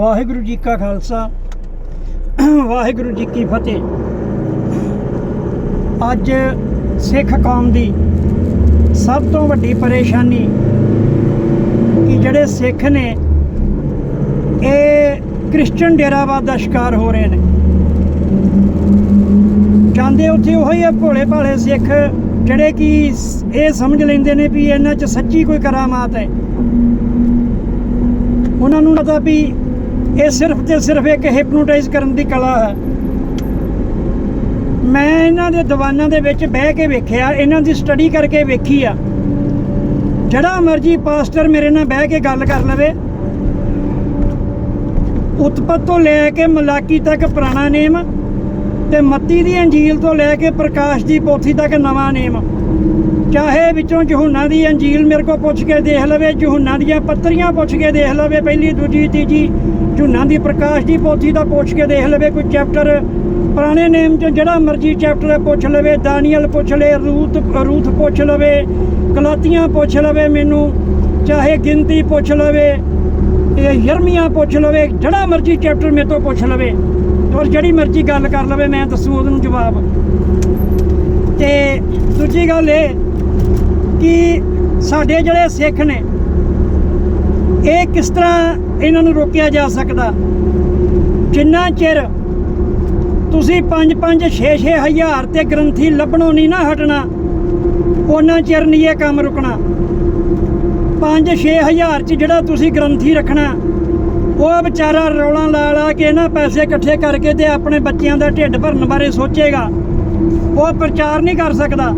ਵਾਹਿਗੁਰੂ ਜੀ ਕਾ ਖਾਲਸਾ, ਵਾਹਿਗੁਰੂ ਜੀ ਕੀ ਫਤਿਹ। ਅੱਜ ਸਿੱਖ ਕੌਮ ਦੀ ਸਭ ਤੋਂ ਵੱਡੀ ਪਰੇਸ਼ਾਨੀ ਕਿ ਜਿਹੜੇ ਸਿੱਖ ਨੇ, ਇਹ ਕ੍ਰਿਸਚੀਅਨ ਡੇਰਾਵਾਦ ਦਾ ਸ਼ਿਕਾਰ ਹੋ ਰਹੇ ਨੇ। ਜਾਂਦੇ ਉੱਥੇ ਉਹੀ ਆ ਭੋਲੇ ਭਾਲੇ ਸਿੱਖ ਜਿਹੜੇ ਕਿ ਇਹ ਸਮਝ ਲੈਂਦੇ ਨੇ ਵੀ ਇਹਨਾਂ 'ਚ ਸੱਚੀ ਕੋਈ ਕਰਾਮਾਤ ਹੈ। ਉਹਨਾਂ ਨੂੰ ਪਤਾ ਵੀ ਇਹ ਸਿਰਫ ਤੇ ਸਿਰਫ ਇੱਕ ਹਿਪਨੋਟਾਈਜ਼ ਕਰਨ ਦੀ ਕਲਾ ਹੈ। ਮੈਂ ਇਹਨਾਂ ਦੇ ਦੀਵਾਨਾਂ ਦੇ ਵਿੱਚ ਬਹਿ ਕੇ ਵੇਖਿਆ, ਇਹਨਾਂ ਦੀ ਸਟੱਡੀ ਕਰਕੇ ਵੇਖੀ ਆ। ਜਿਹੜਾ ਮਰਜ਼ੀ ਪਾਸਟਰ ਮੇਰੇ ਨਾਲ ਬਹਿ ਕੇ ਗੱਲ ਕਰ ਲਵੇ। ਉਤਪਤ ਤੋਂ ਲੈ ਕੇ ਮਲਾਕੀ ਤੱਕ ਪੁਰਾਣਾ ਨੇਮ ਤੇ ਮੱਤੀ ਦੀ ਅੰਜੀਲ ਤੋਂ ਲੈ ਕੇ ਪ੍ਰਕਾਸ਼ ਦੀ ਪੋਥੀ ਤੱਕ ਨਵਾਂ ਨੇਮ। ਚਾਹੇ ਵਿੱਚੋਂ ਯਹੂਨਾ ਦੀ ਅੰਜੀਲ ਮੇਰੇ ਕੋ ਪੁੱਛ ਕੇ ਦੇਖ ਲਵੇ ਯਹੂਨਾ ਦੀਆਂ ਪੱਤਰੀਆਂ ਪੁੱਛ ਕੇ ਦੇਖ ਲਵੇ, ਪਹਿਲੀ, ਦੂਜੀ, ਤੀਜੀ ਯਹੂਨਾ ਦੀ ਪ੍ਰਕਾਸ਼ ਦੀ ਪੋਥੀ ਦਾ ਪੁੱਛ ਕੇ ਦੇਖ ਲਵੇ ਕੋਈ ਚੈਪਟਰ ਪੁਰਾਣੇ ਨੇਮ ਚ, ਜਿਹੜਾ ਮਰਜ਼ੀ ਚੈਪਟਰ ਪੁੱਛ ਲਵੇ, ਦਾਨੀਅਲ ਪੁੱਛ ਲਵੇ ਰੂਤ ਰੂਥ ਪੁੱਛ ਲਵੇ, ਕਲਾਤੀਆਂ ਪੁੱਛ ਲਵੇ ਮੈਨੂੰ, ਚਾਹੇ ਗਿਣਤੀ ਪੁੱਛ ਲਵੇ, ਇਹ ਯਰਮੀਆਂ ਪੁੱਛ ਲਵੇ, ਜਿਹੜਾ ਮਰਜ਼ੀ ਚੈਪਟਰ ਮੇਰੇ ਤੋਂ ਪੁੱਛ ਲਵੇ, ਔਰ ਜਿਹੜੀ ਮਰਜ਼ੀ ਗੱਲ ਕਰ ਲਵੇ, ਮੈਂ ਦੱਸੂ ਉਹਨੂੰ ਜਵਾਬ। ਤੇ ਦੂਜੀ ਗੱਲ ਇਹ ਕਿ ਸਾਡੇ ਜਿਹੜੇ ਸਿੱਖ ਨੇ ਇਹ ਕਿਸ ਤਰ੍ਹਾਂ ਇਹਨਾਂ ਨੂੰ ਰੋਕਿਆ ਜਾ ਸਕਦਾ? ਜਿੰਨਾ ਚਿਰ ਤੁਸੀਂ 5 5 6 6 ਹਜ਼ਾਰ ਤੇ ਗ੍ਰੰਥੀ ਲੱਭਣੋਂ ਨਹੀਂ ਨਾ ਹਟਣਾ ਉਹਨਾਂ ਚਿਰ ਨਹੀਂ ਇਹ ਕੰਮ ਰੁਕਣਾ। 5 6 ਹਜ਼ਾਰ ਚ ਜਿਹੜਾ ਤੁਸੀਂ ਗ੍ਰੰਥੀ ਰੱਖਣਾ, ਉਹ ਵਿਚਾਰਾ ਰੌਲਾ ਲਾ ਲਾ ਕੇ ਨਾ ਪੈਸੇ ਇਕੱਠੇ ਕਰਕੇ ਤੇ ਆਪਣੇ ਬੱਚਿਆਂ ਦਾ ਢਿੱਡ ਭਰਨ ਬਾਰੇ ਸੋਚੇਗਾ। ਉਹ ਪ੍ਰਚਾਰ ਨਹੀਂ ਕਰ ਸਕਦਾ।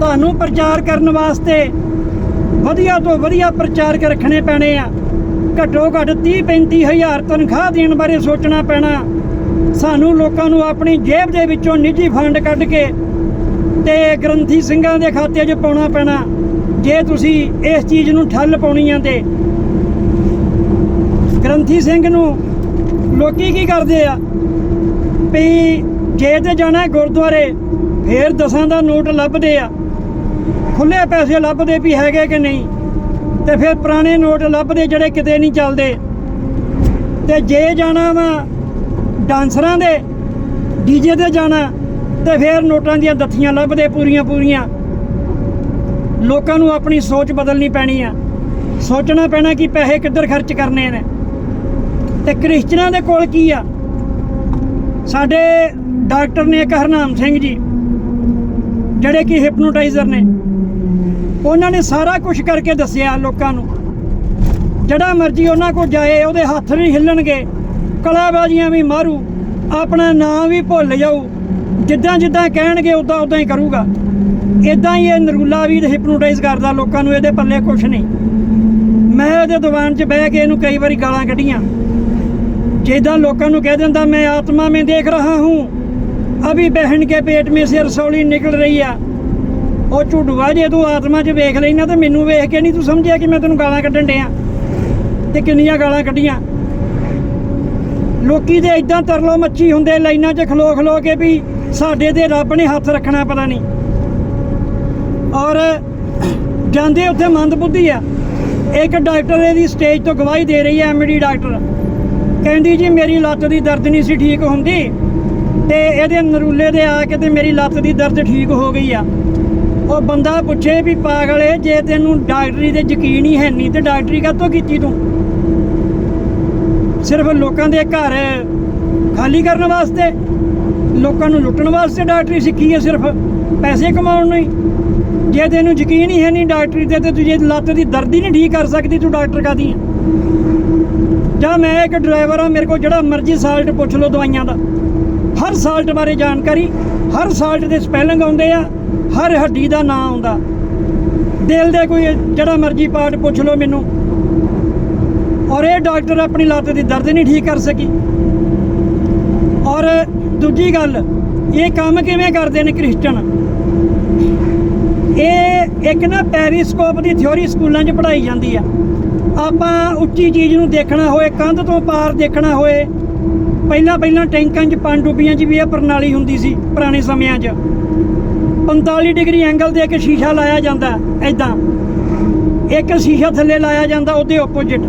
ਤੁਹਾਨੂੰ ਪ੍ਰਚਾਰ ਕਰਨ ਵਾਸਤੇ ਵਧੀਆ ਤੋਂ ਵਧੀਆ ਪ੍ਰਚਾਰਕ ਰੱਖਣੇ ਪੈਣੇ ਆ। ਘੱਟੋ ਘੱਟ 30 35 ਹਜ਼ਾਰ ਤਨਖਾਹ ਦੇਣ ਬਾਰੇ ਸੋਚਣਾ ਪੈਣਾ। ਸਾਨੂੰ ਲੋਕਾਂ ਨੂੰ ਆਪਣੀ ਜੇਬ ਦੇ ਵਿੱਚੋਂ ਨਿੱਜੀ ਫੰਡ ਕੱਢ ਕੇ ਤੇ ਗ੍ਰੰਥੀ ਸਿੰਘਾਂ ਦੇ ਖਾਤੇ 'ਚ ਪਾਉਣਾ ਪੈਣਾ। ਜੇ ਤੁਸੀਂ ਇਸ ਚੀਜ਼ ਨੂੰ ਠੱਲ ਪਾਉਣੀ ਆ ਤੇ। ਗ੍ਰੰਥੀ ਸਿੰਘ ਨੂੰ ਲੋਕੀ ਕੀ ਕਰਦੇ ਆ? ਵੀ ਜੇ ਤੇ ਜਾਣਾ ਗੁਰਦੁਆਰੇ, ਫੇਰ ਦਸਾਂ ਦਾ ਨੋਟ ਲੱਭਦੇ ਆ। ਖੁੱਲੇ ਪੈਸੇ ਲੱਭਦੇ ਵੀ ਹੈਗੇ ਕਿ ਨਹੀਂ? ਤੇ ਫਿਰ ਪੁਰਾਣੇ ਨੋਟ ਲੱਭਦੇ ਜਿਹੜੇ ਕਿਤੇ ਨਹੀਂ ਚੱਲਦੇ। ਤੇ ਜੇ ਜਾਣਾ ਵਾ ਡਾਂਸਰਾਂ ਦੇ, ਡੀਜੇ ਤੇ ਜਾਣਾ, ਤੇ ਫਿਰ ਨੋਟਾਂ ਦੀਆਂ ਦੱਥੀਆਂ ਲੱਭਦੇ ਪੂਰੀਆਂ ਪੂਰੀਆਂ। ਲੋਕਾਂ ਨੂੰ ਆਪਣੀ ਸੋਚ ਬਦਲਣੀ ਪੈਣੀ ਆ। ਸੋਚਣਾ ਪੈਣਾ ਕਿ ਪੈਸੇ ਕਿੱਧਰ ਖਰਚ ਕਰਨੇ ਨੇ। ਤੇ ਕ੍ਰਿਸਚਨਾਂ ਦੇ ਕੋਲ ਕੀ ਆ? ਸਾਡੇ ਡਾਕਟਰ ਨੇ ਇੱਕ ਹਰਨਾਮ ਸਿੰਘ ਜੀ, ਜਿਹੜੇ ਕਿ ਹਿਪਨੋਟਾਈਜ਼ਰ ਨੇ। ਉਹਨਾਂ ਨੇ ਸਾਰਾ ਕੁਝ ਕਰਕੇ ਦੱਸਿਆ ਲੋਕਾਂ ਨੂੰ। ਜਿਹੜਾ ਮਰਜ਼ੀ ਉਹਨਾਂ ਕੋਲ ਜਾਏ, ਉਹਦੇ ਹੱਥ ਨਹੀਂ ਹਿੱਲਣਗੇ। ਕਲਾਬਾਜ਼ੀਆਂ ਵੀ ਮਾਰੂ, ਆਪਣਾ ਨਾਂ ਵੀ ਭੁੱਲ ਜਾਊ। ਜਿੱਦਾਂ ਜਿੱਦਾਂ ਕਹਿਣਗੇ ਉਦਾਂ ਉਦਾਂ ਹੀ ਕਰੂਗਾ। ਇਦਾਂ ਹੀ ਇਹ ਨਰੂਲਾ ਵੀ ਹਿਪਨੋਟਾਈਜ਼ ਕਰਦਾ ਲੋਕਾਂ ਨੂੰ, ਇਹਦੇ ਪੱਲੇ ਕੁਝ ਨਹੀਂ। ਮੈਂ ਉਹਦੇ ਦੁਕਾਨ 'ਚ ਬਹਿ ਕੇ ਇਹਨੂੰ ਕਈ ਵਾਰੀ ਗਾਲਾਂ ਕੱਢੀਆਂ। ਜਿੱਦਾਂ ਲੋਕਾਂ ਨੂੰ ਕਹਿ ਦਿੰਦਾ, ਮੈਂ ਆਤਮਾ ਮੈਂ ਦੇਖ ਰਹਾ ਹੂੰ। ਅਭੀ ਬਹਿਣ ਕੇ ਪੇਟ ਮੇਂ ਸਿਰ ਰਸੌਲੀ ਨਿਕਲ ਰਹੀ ਆ। ਉਹ ਝੁੱਡੂਆ ਜੇ ਤੂੰ ਆਤਮਾ 'ਚ ਵੇਖ ਲੈਣਾ ਤੇ ਮੈਨੂੰ ਵੇਖ ਕੇ ਨਹੀਂ ਤੂੰ ਸਮਝਿਆ ਕਿ ਮੈਂ ਤੈਨੂੰ ਗਾਲਾਂ ਕੱਢਣ ਡਿਆ। ਤੇ ਕਿੰਨੀਆਂ ਗਾਲਾਂ ਕੱਢੀਆਂ। ਲੋਕੀ ਦੇ ਇਦਾਂ ਤਰਲੋ ਮੱਛੀ ਹੁੰਦੇ, ਲਾਈਨਾਂ 'ਚ ਖਲੋ ਖਲੋ ਕੇ ਵੀ ਸਾਡੇ ਤੇ ਰੱਬ ਨੇ ਹੱਥ ਰੱਖਣਾ ਪਤਾ ਨਹੀਂ। ਔਰ ਜਾਂਦੇ ਉੱਥੇ ਮੰਦਬੁੱਧੀ ਆ। ਇੱਕ ਡਾਕਟਰ ਇਹਦੀ ਸਟੇਜ ਤੋਂ ਗਵਾਹੀ ਦੇ ਰਹੀ ਹੈ ਐਮਡੀ ਡਾਕਟਰ। ਕਹਿੰਦੀ ਜੀ, ਮੇਰੀ ਲੱਤ ਦੀ ਦਰਦ ਨਹੀਂ ਸੀ ਠੀਕ ਹੁੰਦੀ। ਤੇ ਇਹਦੇ ਨਰੂਲੇ ਦੇ ਆ ਕੇ ਤੇ ਮੇਰੀ ਲੱਤ ਦੀ ਦਰਦ ਠੀਕ ਹੋ ਗਈ ਆ। ਉਹ ਬੰਦਾ ਪੁੱਛੇ ਵੀ ਪਾਗਲੇ ਜੇ ਤੈਨੂੰ ਡਾਕਟਰੀ ਤੇ ਯਕੀਨ ਹੀ ਹੈ ਨਹੀਂ, ਤੇ ਡਾਕਟਰੀ ਕਾਹਤੋਂ ਕੀਤੀ ਤੂੰ? ਸਿਰਫ ਲੋਕਾਂ ਦੇ ਘਰ ਖਾਲੀ ਕਰਨ ਵਾਸਤੇ? ਲੋਕਾਂ ਨੂੰ ਲੁੱਟਣ ਵਾਸਤੇ ਡਾਕਟਰੀ ਸਿੱਖੀ ਹੈ ਸਿਰਫ? ਪੈਸੇ ਕਮਾਉਣ ਨੂੰ ਹੀ? ਜੇ ਤੈਨੂੰ ਯਕੀਨ ਹੀ ਹੈ ਨਹੀਂ ਡਾਕਟਰੀ ਤੇ ਤੇ ਤੂੰ ਜੇ ਲੱਤ ਦੀ ਦਰਦ ਹੀ ਨਹੀਂ ਠੀਕ ਕਰ ਸਕਦੀ, ਤੂੰ ਡਾਕਟਰ ਕਾਦੀ ਹੈ ਜਾਂ ਮੈਂ ਇੱਕ ਡਰਾਈਵਰ ਆ ਮੇਰੇ ਕੋਲ ਜਿਹੜਾ ਮਰਜ਼ੀ ਸਾਲਟ ਪੁੱਛ ਲਓ ਦਵਾਈਆਂ ਦਾ। ਹਰ ਸਾਲਟ ਬਾਰੇ ਜਾਣਕਾਰੀ, ਹਰ ਸਾਲਟ ਦੇ ਸਪੈਲਿੰਗ ਆਉਂਦੇ ਆ। ਹਰ ਹੱਡੀ ਦਾ ਨਾਂ ਆਉਂਦਾ। ਦਿਲ ਦੇ ਕੋਈ ਜਿਹੜਾ ਮਰਜ਼ੀ ਪਾਰਟ ਪੁੱਛ ਲਓ ਮੈਨੂੰ। ਔਰ ਇਹ ਡਾਕਟਰ ਆਪਣੀ ਲੱਤ ਦੀ ਦਰਦ ਨਹੀਂ ਠੀਕ ਕਰ ਸਕੀ। ਔਰ ਦੂਜੀ ਗੱਲ, ਇਹ ਕੰਮ ਕਿਵੇਂ ਕਰਦੇ ਨੇ ਕ੍ਰਿਸਚਨ? ਇਹ ਇੱਕ ਨਾ ਪੈਰੀਸਕੋਪ ਦੀ ਥਿਉਰੀ ਸਕੂਲਾਂ 'ਚ ਪੜ੍ਹਾਈ ਜਾਂਦੀ ਆ। ਆਪਾਂ ਉੱਚੀ ਚੀਜ਼ ਨੂੰ ਦੇਖਣਾ ਹੋਏ, ਕੰਧ ਤੋਂ ਪਾਰ ਦੇਖਣਾ ਹੋਏ ਪਹਿਲਾਂ ਪਹਿਲਾਂ ਟੈਂਕਾਂ 'ਚ ਪਣਡੁੱਬੀਆਂ 'ਚ ਵੀ ਇਹ ਪ੍ਰਣਾਲੀ ਹੁੰਦੀ ਸੀ ਪੁਰਾਣੇ ਸਮਿਆਂ 'ਚ। 45 ਡਿਗਰੀ ਐਂਗਲ ਦੇ ਇੱਕ ਸ਼ੀਸ਼ਾ ਲਾਇਆ ਜਾਂਦਾ ਐਦਾਂ ਇੱਕ ਸ਼ੀਸ਼ਾ ਥੱਲੇ ਲਾਇਆ ਜਾਂਦਾ, ਉਹਦੇ ਆਪੋਜ਼ਿਟ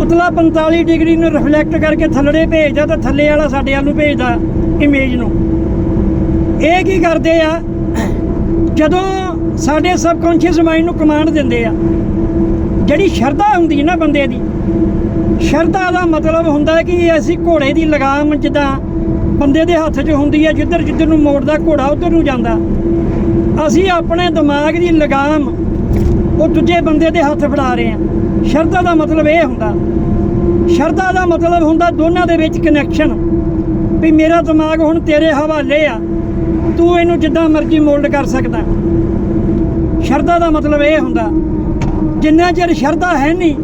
ਉਤਲਾ 45 ਡਿਗਰੀ ਨੂੰ ਰਿਫਲੈਕਟ ਕਰਕੇ ਥੱਲੜੇ ਭੇਜਦਾ ਤੇ ਥੱਲੇ ਵਾਲਾ ਸਾਡੇ ਵੱਲ ਨੂੰ ਭੇਜਦਾ ਇਮੇਜ ਨੂੰ। ਇਹ ਕੀ ਕਰਦੇ ਆ? ਜਦੋਂ ਸਾਡੇ ਸਬਕੌਂਸ਼ੀਅਸ ਮਾਈਂਡ ਨੂੰ ਕਮਾਂਡ ਦਿੰਦੇ ਆ, ਜਿਹੜੀ ਸ਼ਰਧਾ ਹੁੰਦੀ ਨਾ ਬੰਦੇ ਦੀ, ਸ਼ਰਧਾ ਦਾ ਮਤਲਬ ਹੁੰਦਾ ਕਿ ਅਸੀਂ ਘੋੜੇ ਦੀ ਲਗਾਮ ਜਿੱਦਾਂ ਬੰਦੇ ਦੇ ਹੱਥ 'ਚ ਹੁੰਦੀ ਹੈ, ਜਿੱਧਰ ਜਿੱਧਰ ਨੂੰ ਮੋੜਦਾ, ਘੋੜਾ ਉਧਰ ਨੂੰ ਜਾਂਦਾ। ਅਸੀਂ ਆਪਣੇ ਦਿਮਾਗ ਦੀ ਲਗਾਮ ਉਹ ਦੂਜੇ ਬੰਦੇ ਦੇ ਹੱਥ ਫੜਾ ਰਹੇ ਹਾਂ। ਸ਼ਰਧਾ ਦਾ ਮਤਲਬ ਇਹ ਹੁੰਦਾ। ਸ਼ਰਧਾ ਦਾ ਮਤਲਬ ਹੁੰਦਾ ਦੋਨਾਂ ਦੇ ਵਿੱਚ ਕਨੈਕਸ਼ਨ ਵੀ ਮੇਰਾ ਦਿਮਾਗ ਹੁਣ ਤੇਰੇ ਹਵਾਲੇ ਆ। ਤੂੰ ਇਹਨੂੰ ਜਿੱਦਾਂ ਮਰਜ਼ੀ ਮੋਲਡ ਕਰ ਸਕਦਾ। ਸ਼ਰਧਾ ਦਾ ਮਤਲਬ ਇਹ ਹੁੰਦਾ। ਜਿੰਨਾ ਚਿਰ ਸ਼ਰਧਾ ਹੈ ਨਹੀਂ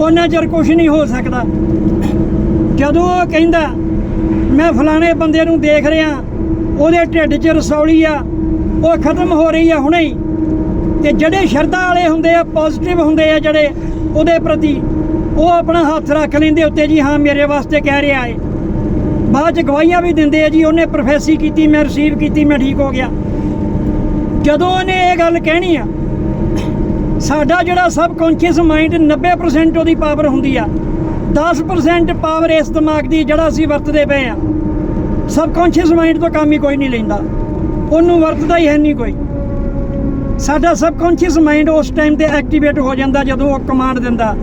ਉਹਨਾਂ ਚਿਰ ਕੁਝ ਨਹੀਂ ਹੋ ਸਕਦਾ। ਜਦੋਂ ਉਹ ਕਹਿੰਦਾ ਮੈਂ ਫਲਾਣੇ ਬੰਦੇ ਨੂੰ ਦੇਖ ਰਿਹਾ, ਉਹਦੇ ਢਿੱਡ 'ਚ ਰਸੌਲੀ ਆ, ਉਹ ਖਤਮ ਹੋ ਰਹੀ ਆ ਹੁਣੇ ਹੀ। ਤੇ ਜਿਹੜੇ ਸ਼ਰਧਾ ਵਾਲੇ ਹੁੰਦੇ ਆ ਪੋਜ਼ਿਟਿਵ ਹੁੰਦੇ ਆ ਜਿਹੜੇ, ਉਹਦੇ ਪ੍ਰਤੀ ਉਹ ਆਪਣਾ ਹੱਥ ਰੱਖ ਲੈਂਦੇ ਉੱਤੇ ਜੀ, ਹਾਂ, ਮੇਰੇ ਵਾਸਤੇ ਕਹਿ ਰਿਹਾ ਏ। ਬਾਅਦ ਚ ਗਵਾਹੀਆਂ ਵੀ ਦਿੰਦੇ ਆ ਜੀ, ਉਹਨੇ ਪ੍ਰੋਫੈਸੀ ਕੀਤੀ, ਮੈਂ ਰਿਸੀਵ ਕੀਤੀ, ਮੈਂ ਠੀਕ ਹੋ ਗਿਆ। ਜਦੋਂ ਉਹਨੇ ਇਹ ਗੱਲ ਕਹਿਣੀ ਆ, ਸਾਡਾ ਜਿਹੜਾ ਸਬਕੌਂਸ਼ੀਅਸ ਮਾਈਂਡ 90% ਉਹਦੀ ਪਾਵਰ ਹੁੰਦੀ ਆ। 10% ਪਾਵਰ ਇਸ ਦਿਮਾਗ ਦੀ ਜਿਹੜਾ ਅਸੀਂ ਵਰਤਦੇ ਪਏ ਆ। ਸਬਕੌਂਸ਼ੀਅਸ ਮਾਈਂਡ ਤੋਂ ਕੰਮ ਹੀ ਕੋਈ ਨਹੀਂ ਲੈਂਦਾ। ਉਹਨੂੰ ਵਰਤਦਾ ਹੀ ਹੈ ਨਹੀਂ ਕੋਈ। ਸਾਡਾ ਸਬਕੌਂਸ਼ੀਅਸ ਮਾਈਂਡ ਉਸ ਟਾਈਮ ਤੇ ਐਕਟੀਵੇਟ ਹੋ ਜਾਂਦਾ ਜਦੋਂ ਉਹ ਕਮਾਂਡ ਦਿੰਦਾ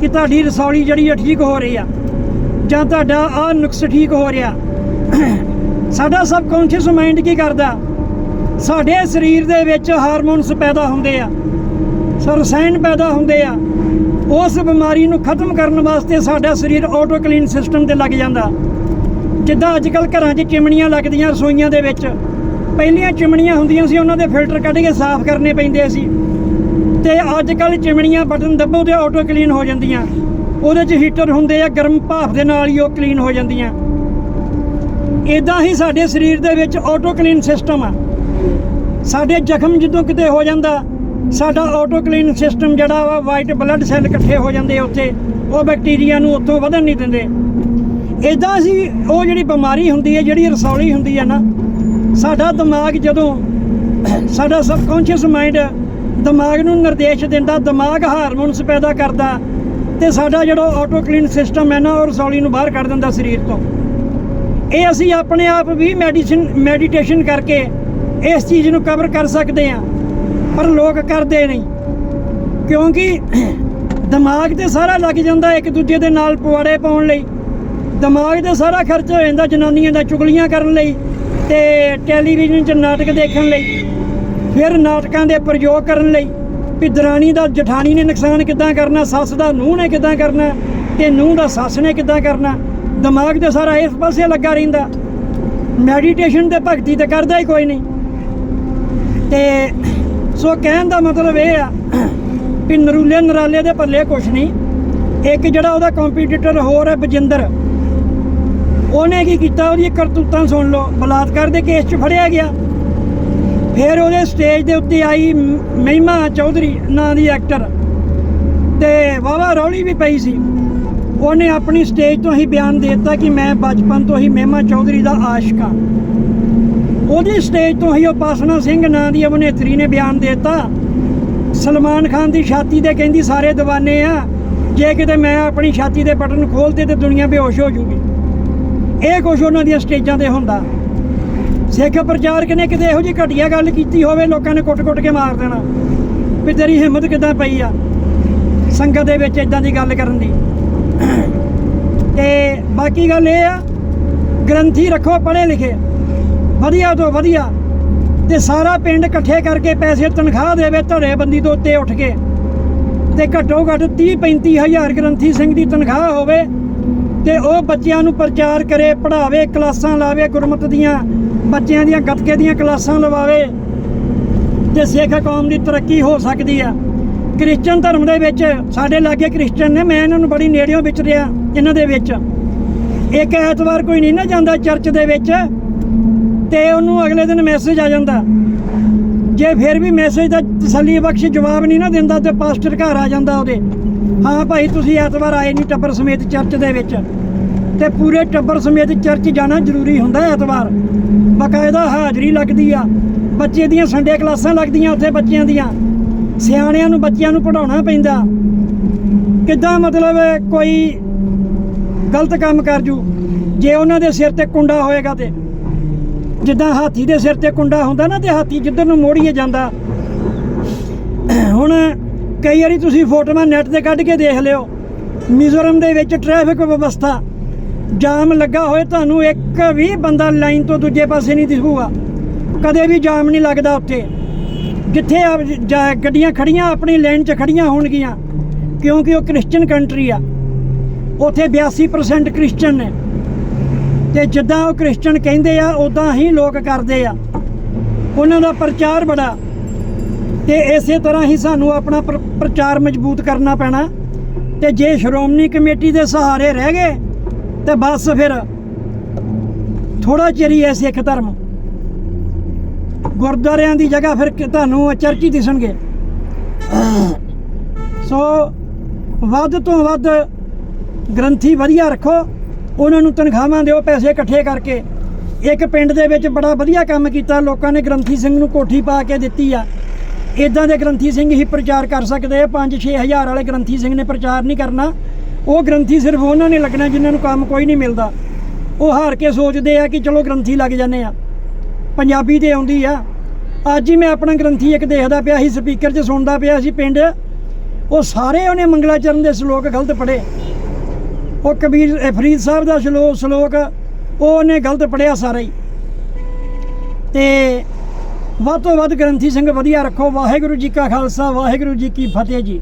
ਕਿ ਤੁਹਾਡੀ ਰਸੌਲੀ ਜਿਹੜੀ ਆ ਠੀਕ ਹੋ ਰਹੀ ਆ, ਜਾਂ ਤੁਹਾਡਾ ਆ ਨੁਕਸ ਠੀਕ ਹੋ ਰਿਹਾ। ਸਾਡਾ ਸਬਕੌਂਸ਼ੀਅਸ ਮਾਈਂਡ ਕੀ ਕਰਦਾ? ਸਾਡੇ ਸਰੀਰ ਦੇ ਵਿੱਚ ਹਾਰਮੋਨਸ ਪੈਦਾ ਹੁੰਦੇ ਆ। ਸੋ ਪੈਦਾ ਹੁੰਦੇ ਆ। ਉਸ ਬਿਮਾਰੀ ਨੂੰ ਖਤਮ ਕਰਨ ਵਾਸਤੇ ਸਾਡਾ ਸਰੀਰ ਆਟੋ ਕਲੀਨ ਸਿਸਟਮ ਤੇ ਲੱਗ ਜਾਂਦਾ। ਜਿੱਦਾਂ ਅੱਜ ਕੱਲ ਘਰਾਂ 'ਚ ਚਿਮਨੀਆਂ ਲੱਗਦੀਆਂ ਰਸੋਈਆਂ ਦੇ ਵਿੱਚ, ਪਹਿਲੀਆਂ ਚਿਮਣੀਆਂ ਹੁੰਦੀਆਂ ਸੀ, ਉਹਨਾਂ ਦੇ ਫਿਲਟਰ ਕੱਢ ਕੇ ਸਾਫ਼ ਕਰਨੇ ਪੈਂਦੇ ਸੀ। ਤੇ ਅੱਜ ਕੱਲ ਚਿਮਨੀਆਂ ਬਟਨ ਦੱਬੋ ਤੇ ਆਟੋ ਕਲੀਨ ਹੋ ਜਾਂਦੀਆਂ। ਉਹਦੇ 'ਚ ਹੀਟਰ ਹੁੰਦੇ ਆ, ਗਰਮ ਭਾਫ ਦੇ ਨਾਲ ਹੀ ਉਹ ਕਲੀਨ ਹੋ ਜਾਂਦੀਆਂ। ਇਦਾਂ ਹੀ ਸਾਡੇ ਸਰੀਰ ਦੇ ਵਿੱਚ ਆਟੋ ਕਲੀਨ ਸਿਸਟਮ ਆ। ਸਾਡੇ ਜ਼ਖਮ ਜਦੋਂ ਕਿਤੇ ਹੋ ਜਾਂਦਾ ਸਾਡਾ ਆਟੋ ਕਲੀਨ ਸਿਸਟਮ ਜਿਹੜਾ ਵਾ ਵਾਈਟ ਬਲੱਡ ਸੈੱਲ ਇਕੱਠੇ ਹੋ ਜਾਂਦੇ ਆ ਉੱਥੇ, ਉਹ ਬੈਕਟੀਰੀਆ ਨੂੰ ਉੱਥੋਂ ਵਧਣ ਨਹੀਂ ਦਿੰਦੇ। ਇਦਾਂ ਅਸੀਂ ਉਹ ਜਿਹੜੀ ਬਿਮਾਰੀ ਹੁੰਦੀ ਹੈ, ਜਿਹੜੀ ਰਸੌਲੀ ਹੁੰਦੀ ਹੈ ਨਾ, ਸਾਡਾ ਦਿਮਾਗ ਜਦੋਂ ਸਾਡਾ ਸਬਕੌਂਸ਼ੀਅਸ ਮਾਈਂਡ ਦਿਮਾਗ ਨੂੰ ਨਿਰਦੇਸ਼ ਦਿੰਦਾ, ਦਿਮਾਗ ਹਾਰਮੋਨਸ ਪੈਦਾ ਕਰਦਾ, ਤੇ ਸਾਡਾ ਜਿਹੜਾ ਆਟੋ ਕਲੀਨ ਸਿਸਟਮ ਹੈ ਨਾ, ਉਹ ਰਸੌਲੀ ਨੂੰ ਬਾਹਰ ਕੱਢ ਦਿੰਦਾ ਸਰੀਰ ਤੋਂ। ਇਹ ਅਸੀਂ ਆਪਣੇ ਆਪ ਵੀ ਮੈਡੀਸਿਨ ਮੈਡੀਟੇਸ਼ਨ ਕਰਕੇ ਇਸ ਚੀਜ਼ ਨੂੰ ਕਵਰ ਕਰ ਸਕਦੇ ਹਾਂ। ਪਰ ਲੋਕ ਕਰਦੇ ਨਹੀਂ। ਕਿਉਂਕਿ ਦਿਮਾਗ ਤੇ ਸਾਰਾ ਲੱਗ ਜਾਂਦਾ ਇੱਕ ਦੂਜੇ ਦੇ ਨਾਲ ਪਵਾੜੇ ਪਾਉਣ ਲਈ। ਦਿਮਾਗ ਤੇ ਸਾਰਾ ਖਰਚ ਹੋ ਜਾਂਦਾ ਜਨਾਨੀਆਂ ਦਾ ਚੁਗਲੀਆਂ ਕਰਨ ਲਈ ਤੇ ਟੈਲੀਵਿਜ਼ਨ 'ਚ ਨਾਟਕ ਦੇਖਣ ਲਈ। ਫਿਰ ਨਾਟਕਾਂ ਦੇ ਪ੍ਰਯੋਗ ਕਰਨ ਲਈ ਵੀ ਦਰਾਣੀ ਦਾ ਜਠਾਣੀ ਨੇ ਨੁਕਸਾਨ ਕਿੱਦਾਂ ਕਰਨਾ, ਸੱਸ ਦਾ ਨੂੰਹ ਨੇ ਕਿੱਦਾਂ ਕਰਨਾ ਤੇ ਨੂੰਹ ਦਾ ਸੱਸ ਨੇ ਕਿੱਦਾਂ ਕਰਨਾ। ਦਿਮਾਗ ਤੇ ਸਾਰਾ ਇਸ ਪਾਸੇ ਲੱਗਾ ਰਹਿੰਦਾ। ਮੈਡੀਟੇਸ਼ਨ ਤੇ ਭਗਤੀ ਤੇ ਕਰਦਾ ਹੀ ਕੋਈ ਨਹੀਂ। ਤੇ ਸੋ ਕਹਿਣ ਦਾ ਮਤਲਬ ਇਹ ਆ ਵੀ ਨਰੂਲੇ ਨਰਾਲੇ ਦੇ ਪੱਲੇ ਕੁਛ ਨਹੀਂ। ਇੱਕ ਜਿਹੜਾ ਉਹਦਾ ਕੰਪੀਟੀਟਰ ਹੋਰ ਹੈ ਬਜਿੰਦਰ, ਉਹਨੇ ਕੀ ਕੀਤਾ? ਉਹਦੀ ਕਰਤੂਤਾਂ ਸੁਣ ਲਓ। ਬਲਾਤਕਾਰ ਦੇ ਕੇਸ 'ਚ ਫੜਿਆ ਗਿਆ। ਫਿਰ ਉਹਦੇ ਸਟੇਜ ਦੇ ਉੱਤੇ ਆਈ ਮਹਿਮਾ ਚੌਧਰੀ, ਨਾਂ ਦੀ ਐਕਟਰ ਤੇ ਵਾਵਾ ਰੌਲੀ ਵੀ ਪਈ ਸੀ। ਉਹਨੇ ਆਪਣੀ ਸਟੇਜ ਤੋਂ ਹੀ ਬਿਆਨ ਦੇ ਦਿੱਤਾ ਕਿ ਮੈਂ ਬਚਪਨ ਤੋਂ ਹੀ ਮਹਿਮਾ ਚੌਧਰੀ ਦਾ ਆਸ਼ਿਕ ਹਾਂ। ਉਹਦੀ ਸਟੇਜ ਤੋਂ ਹੀ ਉਹ ਪਾਸਨਾ ਸਿੰਘ ਨਾਂ ਦੀ ਅਭਿਨੇਤਰੀ ਨੇ ਬਿਆਨ ਦੇ ਦਿੱਤਾ। ਸਲਮਾਨ ਖਾਨ ਦੀ ਛਾਤੀ ਤੇ ਕਹਿੰਦੀ, ਸਾਰੇ دیਵਾਨੇ ਆ, ਜੇ ਕਿਤੇ ਮੈਂ ਆਪਣੀ ਛਾਤੀ ਦੇ ਬਟਨ ਖੋਲਦੇ ਤੇ ਦੁਨੀਆ ਬੇਹੋਸ਼ ਹੋ ਜੂਗੀ। ਇਹ ਕੁਛ ਉਹਨਾਂ ਦੀਆਂ ਸਟੇਜਾਂ ਤੇ ਹੁੰਦਾ। ਸਿੱਖ ਪ੍ਰਚਾਰਕ ਨੇ ਕਿਤੇ ਇਹੋ ਜਿਹੀ ਘਟੀਆ ਗੱਲ ਕੀਤੀ ਹੋਵੇ, ਲੋਕਾਂ ਨੇ ਕੁੱਟ-ਕੁੱਟ ਕੇ ਮਾਰ ਦੇਣਾ ਵੀ ਤੇਰੀ ਹਿੰਮਤ ਕਿੱਦਾਂ ਪਈ ਆ ਸੰਗਤ ਦੇ ਵਿੱਚ ਇਦਾਂ ਦੀ ਗੱਲ ਕਰਨ ਦੀ। ਤੇ ਬਾਕੀ ਗੱਲ ਇਹ ਆ, ਗ੍ਰੰਥੀ ਰੱਖੋ, ਪੜ੍ਹੇ ਲਿਖੇ। ਵਧੀਆ ਤੋਂ ਵਧੀਆ। ਤੇ ਸਾਰਾ ਪਿੰਡ ਇਕੱਠੇ ਕਰਕੇ ਪੈਸੇ ਤਨਖਾਹ ਦੇਵੇ ਧੜੇਬੰਦੀ ਤੋਂ ਉੱਤੇ ਉੱਠ ਕੇ। ਤੇ ਘੱਟੋ ਘੱਟ 30 35 ਹਜ਼ਾਰ ਗ੍ਰੰਥੀ ਸਿੰਘ ਦੀ ਤਨਖਾਹ ਹੋਵੇ ਤੇ ਉਹ ਬੱਚਿਆਂ ਨੂੰ ਪ੍ਰਚਾਰ ਕਰੇ, ਪੜ੍ਹਾਵੇ, ਕਲਾਸਾਂ ਲਾਵੇ, ਗੁਰਮਤ ਦੀਆਂ ਬੱਚਿਆਂ ਦੀਆਂ ਗੱਤਕੇ ਦੀਆਂ ਕਲਾਸਾਂ ਲਵਾਵੇ। ਤੇ ਸਿੱਖ ਕੌਮ ਦੀ ਤਰੱਕੀ ਹੋ ਸਕਦੀ ਆ। ਕ੍ਰਿਸਚਨ ਧਰਮ ਦੇ ਵਿੱਚ ਸਾਡੇ ਲਾਗੇ ਕ੍ਰਿਸਚਨ ਨੇ, ਮੈਂ ਇਹਨਾਂ ਨੂੰ ਬੜੀ ਨੇੜਿਓਂ ਵਿਚਰਿਆ ਇਹਨਾਂ ਦੇ ਵਿੱਚ। ਇੱਕ ਐਤਵਾਰ ਕੋਈ ਨਹੀਂ ਨਾ ਜਾਂਦਾ ਚਰਚ ਦੇ ਵਿੱਚ। ਤੇ ਉਹਨੂੰ ਅਗਲੇ ਦਿਨ ਮੈਸੇਜ ਆ ਜਾਂਦਾ। ਜੇ ਫਿਰ ਵੀ ਮੈਸੇਜ ਦਾ ਤਸੱਲੀ ਬਖਸ਼ ਜਵਾਬ ਨਹੀਂ ਨਾ ਦਿੰਦਾ ਤੇ ਪਾਸਟਰ ਘਰ ਆ ਜਾਂਦਾ ਉਹਦੇ। ਹਾਂ ਭਾਈ, ਤੁਸੀਂ ਐਤਵਾਰ ਆਏ ਨਹੀਂ ਟੱਬਰ ਸਮੇਤ ਚਰਚ ਦੇ ਵਿੱਚ। ਤੇ ਪੂਰੇ ਟੱਬਰ ਸਮੇਤ ਚਰਚ ਜਾਣਾ ਜ਼ਰੂਰੀ ਹੁੰਦਾ ਐਤਵਾਰ। ਬਕਾਇਦਾ ਹਾਜ਼ਰੀ ਲੱਗਦੀ ਆ। ਬੱਚੇ ਦੀਆਂ ਸੰਡੇ ਕਲਾਸਾਂ ਲੱਗਦੀਆਂ ਉੱਥੇ ਬੱਚਿਆਂ ਦੀਆਂ। ਸਿਆਣਿਆਂ ਨੂੰ ਬੱਚਿਆਂ ਨੂੰ ਪੜਾਉਣਾ ਪੈਂਦਾ। ਕਿੱਦਾਂ ਮਤਲਬ ਕੋਈ ਗਲਤ ਕੰਮ ਕਰ ਜੂ? ਜੇ ਉਹਨਾਂ ਦੇ ਸਿਰ ਤੇ ਕੁੰਡਾ ਹੋਏਗਾ ਤੇ। ਜਿੱਦਾਂ ਹਾਥੀ ਦੇ ਸਿਰ ਤੇ ਕੁੰਡਾ ਹੁੰਦਾ ਨਾ ਤੇ ਹਾਥੀ ਜਿੱਧਰ ਨੂੰ ਮੋੜੀਏ ਜਾਂਦਾ। ਹੁਣ ਕਈ ਵਾਰੀ ਤੁਸੀਂ ਫੋਟੋਆਂ ਨੈਟ ਤੇ ਕੱਢ ਕੇ ਦੇਖ ਲਿਓ। ਮਿਜ਼ੋਰਮ ਦੇ ਵਿੱਚ ਟ੍ਰੈਫਿਕ ਵਿਵਸਥਾ। ਜਾਮ ਲੱਗਾ ਹੋਏ ਤੁਹਾਨੂੰ ਇੱਕ ਵੀ ਬੰਦਾ ਲਾਈਨ ਤੋਂ ਦੂਜੇ ਪਾਸੇ ਨਹੀਂ ਦਿਖੂਗਾ। ਕਦੇ ਵੀ ਜਾਮ ਨਹੀਂ ਲੱਗਦਾ ਉੱਥੇ। ਜਿੱਥੇ ਆ ਗੱਡੀਆਂ ਖੜੀਆਂ, ਆਪਣੀ ਲਾਈਨ 'ਚ ਖੜੀਆਂ ਹੋਣਗੀਆਂ। ਕਿਉਂਕਿ ਉਹ ਕ੍ਰਿਸਚੀਅਨ ਕੰਟਰੀ ਆ। ਉੱਥੇ 82% ਕ੍ਰਿਸਚੀਅਨ ਨੇ। ਤੇ ਜਿੱਦਾਂ ਉਹ ਕ੍ਰਿਸਚਨ ਕਹਿੰਦੇ ਆ ਉਦਾਂ ਹੀ ਲੋਕ ਕਰਦੇ ਆ। ਉਹਨਾਂ ਦਾ ਪ੍ਰਚਾਰ ਬੜਾ। ਤੇ ਇਸੇ ਤਰ੍ਹਾਂ ਹੀ ਸਾਨੂੰ ਆਪਣਾ ਪ੍ਰ- ਪ੍ਰਚਾਰ ਮਜ਼ਬੂਤ ਕਰਨਾ ਪੈਣਾ। ਤੇ ਜੇ ਸ਼੍ਰੋਮਣੀ ਕਮੇਟੀ ਦੇ ਸਹਾਰੇ ਰਹਿ ਗਏ, ਤੇ ਬਸ ਫਿਰ ਥੋੜਾ ਚਿਰ ਹੀ ਹੈ ਸਿੱਖ ਧਰਮ। ਗੁਰਦੁਆਰਿਆਂ ਦੀ ਜਗ੍ਹਾ ਫਿਰ ਤੁਹਾਨੂੰ ਚਰਚ ਹੀ ਦਿਸਣਗੇ। ਸੋ ਵੱਧ ਤੋਂ ਵੱਧ ਗ੍ਰੰਥੀ ਵਧੀਆ ਰੱਖੋ। ਉਹਨਾਂ ਨੂੰ ਤਨਖਾਹਾਂ ਦਿਓ, ਪੈਸੇ ਇਕੱਠੇ ਕਰਕੇ। ਇੱਕ ਪਿੰਡ ਦੇ ਵਿੱਚ ਬੜਾ ਵਧੀਆ ਕੰਮ ਕੀਤਾ, ਲੋਕਾਂ ਨੇ ਗ੍ਰੰਥੀ ਸਿੰਘ ਨੂੰ ਕੋਠੀ ਪਾ ਕੇ ਦਿੱਤੀ ਆ। ਇਦਾਂ ਦੇ ਗ੍ਰੰਥੀ ਸਿੰਘ ਹੀ ਪ੍ਰਚਾਰ ਕਰ ਸਕਦੇ ਆ 5-6 ਹਜ਼ਾਰ ਵਾਲੇ ਗ੍ਰੰਥੀ ਸਿੰਘ ਨੇ ਪ੍ਰਚਾਰ ਨਹੀਂ ਕਰਨਾ। ਉਹ ਗ੍ਰੰਥੀ ਸਿਰਫ ਉਹਨਾਂ ਨੇ ਲੱਗਣਾ ਜਿਨ੍ਹਾਂ ਨੂੰ ਕੰਮ ਕੋਈ ਨਹੀਂ ਮਿਲਦਾ। ਉਹ ਹਾਰ ਕੇ ਸੋਚਦੇ ਆ ਕਿ ਚਲੋ ਗ੍ਰੰਥੀ ਲੱਗ ਜਾਂਦੇ ਆ। ਪੰਜਾਬੀ ਤੇ ਆਉਂਦੀ ਆ। ਅੱਜ ਹੀ ਮੈਂ ਆਪਣਾ ਗ੍ਰੰਥੀ ਇੱਕ ਦੇਖਦਾ ਪਿਆ ਸੀ, ਸਪੀਕਰ 'ਚ ਸੁਣਦਾ ਪਿਆ ਸੀ ਪਿੰਡ। ਉਹ ਸਾਰੇ ਉਹਨੇ ਮੰਗਲਾਚਰਨ ਦੇ ਸ਼ਲੋਕ ਗਲਤ ਪੜ੍ਹੇ। ਉਹ ਕਬੀਰ, ਇਹ ਫਰੀਦ ਸਾਹਿਬ ਦਾ ਸ਼ਲੋ ਸ਼ਲੋਕ, ਉਹ ਉਹਨੇ ਗਲਤ ਪੜਿਆ ਸਾਰਾ ਹੀ। ਤੇ ਵੱਧ ਤੋਂ ਵੱਧ ਗ੍ਰੰਥੀ ਸਿੰਘ, ਵਧੀਆ ਰੱਖੋ। ਵਾਹਿਗੁਰੂ ਜੀ ਕਾ ਖਾਲਸਾ, ਵਾਹਿਗੁਰੂ ਜੀ ਕੀ ਫਤਿਹ ਜੀ।